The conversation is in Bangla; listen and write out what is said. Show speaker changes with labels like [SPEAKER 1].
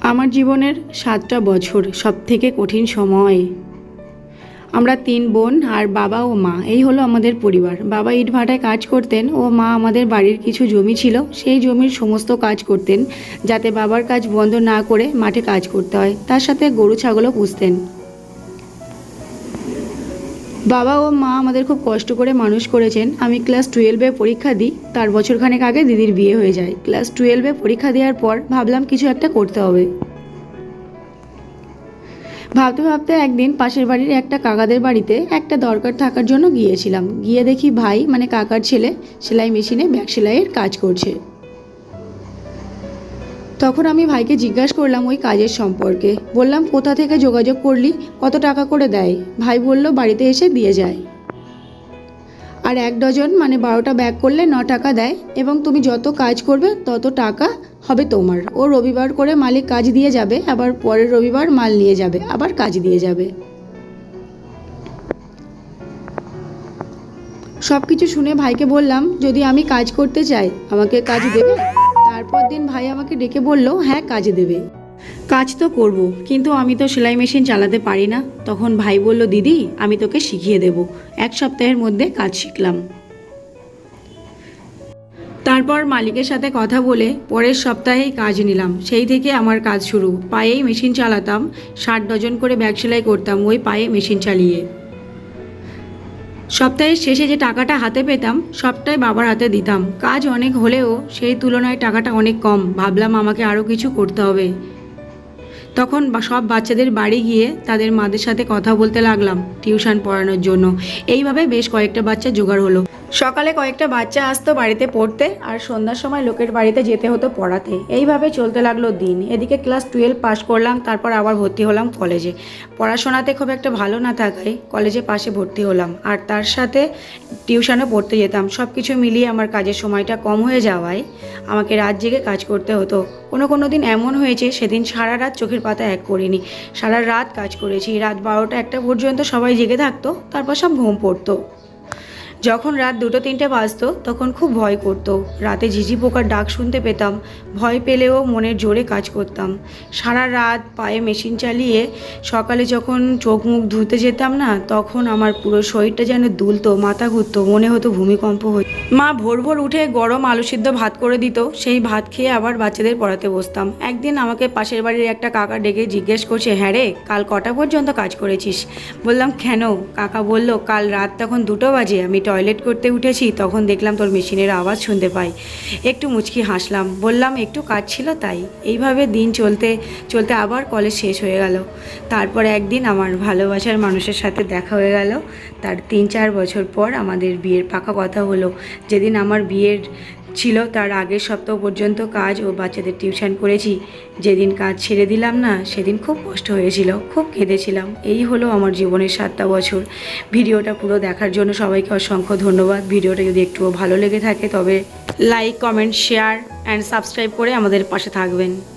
[SPEAKER 1] আমার জীবনের সাতটা বছর সব থেকে কঠিন সময়। আমরা তিন বোন আর বাবা ও মা, এই হলো আমাদের পরিবার। বাবা ইট ভাটায় কাজ করতেন ও মা আমাদের বাড়ির কিছু জমি ছিল, সেই জমির সমস্ত কাজ করতেন, যাতে বাবার কাজ বন্ধ না করে মাঠে কাজ করতে হয়। তার সাথে গরু, ছাগলও পুষতেন। বাবা ও মা আমাদের খুব কষ্ট করে মানুষ করেছেন। আমি ক্লাস টুয়েলভে পরীক্ষা দিই, তার বছরখানেক আগে দিদির বিয়ে হয়ে যায়। ক্লাস টুয়েলভে পরীক্ষা দেওয়ার পর ভাবলাম কিছু একটা করতে হবে। ভাবতে ভাবতে একদিন পাশের বাড়ির একটা কাকাদের বাড়িতে একটা দরকার থাকার জন্য গিয়েছিলাম। গিয়ে দেখি ভাই মানে কাকার ছেলে, সেলাই মেশিনে ব্যাগ সেলাইয়ের কাজ করছে। তখন আমি ভাইকে জিজ্ঞাসা করলাম ওই কাজের সম্পর্কে। বললাম, কোথা থেকে যোগাযোগ করলি? কত টাকা করে দেয়? ভাই বলল, বাড়িতে এসে দিয়ে যায়। আর এক ডজন মানে বারোটা ব্যাগ করলে ন টাকা দেয়, এবং তুমি যত কাজ করবে, তত টাকা হবে তোমার। ও রবিবার করে মালিক কাজ দিয়ে যাবে, আবার পরের রবিবার মাল নিয়ে যাবে, আবার কাজ দিয়ে যাবে। সব কিছু শুনে ভাইকে বললাম, যদি আমি কাজ করতে চাই, আমাকে কাজ দেবে? তারপর দিন ভাই আমাকে ডেকে বলল হ্যাঁ কাজ দেবে। কাজ তো করব, কিন্তু আমি তো সেলাই মেশিন চালাতে পারি না। তখন ভাই বলল, দিদি, আমি তোকে শিখিয়ে দেব। এক সপ্তাহের মধ্যে কাজ শিখলাম। তারপর মালিকের সাথে কথা বলে পরের সপ্তাহেই কাজ নিলাম। সেই থেকে আমার কাজ শুরু। পায়েই মেশিন চালাতাম, ষাট ডজন করে ব্যাগ সেলাই করতাম ওই পায়ে মেশিন চালিয়ে। সপ্তাহের শেষে যে টাকাটা হাতে পেতাম, সবটাই বাবার হাতে দিতাম। কাজ অনেক হলেও সেই তুলনায় টাকাটা অনেক কম। ভাবলাম আমাকে আরও কিছু করতে হবে। তখন সব বাচ্চাদের বাড়ি গিয়ে তাদের মাদের সাথে কথা বলতে লাগলাম, টিউশন পড়ানোর জন্য। এইভাবে বেশ কয়েকটা বাচ্চা জোগাড় হলো। সকালে কয়েকটা বাচ্চা আসতো বাড়িতে পড়তে, আর সন্ধ্যার সময় লোকের বাড়িতে যেতে হতো পড়াতে। এইভাবে চলতে লাগল দিন। এদিকে ক্লাস টুয়েলভ পাস করলাম, তারপর আবার ভর্তি হলাম কলেজে। পড়াশোনাতে খুব একটা ভালো না থাকায় কলেজে পাশে ভর্তি হলাম, আর তার সাথে টিউশনও পড়তে যেতাম। সব কিছু মিলিয়ে আমার কাজের সময়টা কম হয়ে যাওয়ায় আমাকে রাত জেগে কাজ করতে হতো। কোনো কোনো দিন এমন হয়েছে, সেদিন সারা রাত চোখের পাতা এক করিনি। সারা রাত কাজ করেছি। রাত বারোটা একটা পর্যন্ত সবাই জেগে থাকতো, তারপর সব ঘুম পড়তো। যখন রাত দুটো তিনটে বাজতো, তখন খুব ভয় করতো। রাতে ঝিঝি পোকার ডাক শুনতে পেতাম, ভয় পেলেও মনের জোরে কাজ করতাম। সারা রাত পায়ে মেশিন চালিয়ে সকালে যখন চোখ মুখ ধুতে যেতাম না, তখন আমার পুরো শরীরটা যেন দুলতো, মাথা ঘুরতো, মনে হতো ভূমিকম্প হতো মা ভোর ভোর উঠে গরম আলু সিদ্ধ ভাত করে দিত, সেই ভাত খেয়ে আবার বাচ্চাদের পড়াতে বসতাম। একদিন আমাকে পাশের বাড়ির একটা কাকা ডেকে জিজ্ঞেস করছে হ্যাঁ রে, কাল কটা পর্যন্ত কাজ করেছিস? বললাম, কেন? কাকা বলল, কাল রাত তখন দুটো বাজে, আমি টয়লেট করতে উঠেছি, তখন দেখলাম তোর মেশিনের আওয়াজ শুনতে পাই। একটু মুচকি হাসলাম, বললাম, একটু কাজ ছিল তাই। এইভাবে দিন চলতে চলতে আবার কলেজ শেষ হয়ে গেল। তারপর একদিন আমার ভালোবাসার মানুষের সাথে দেখা হয়ে গেল। তার তিন চার বছর পর আমাদের বিয়ের পাকা কথা হলো। যেদিন আমার বিয়ের ছিল, তার আগের সপ্তাহ পর্যন্ত কাজ ও বাচ্চাদের টিউশন করেছি। যেদিন কাজ ছেড়ে দিলাম না, সেদিন খুব কষ্ট হয়েছিল, খুব কেঁদেছিলাম। এই হলো আমার জীবনের সাতটা বছর। ভিডিওটা পুরো দেখার জন্য সবাইকে অসংখ্য ধন্যবাদ। ভিডিওটা যদি একটুও ভালো লেগে থাকে, তবে like comment share and subscribe করে আমাদের পাশে থাকবেন।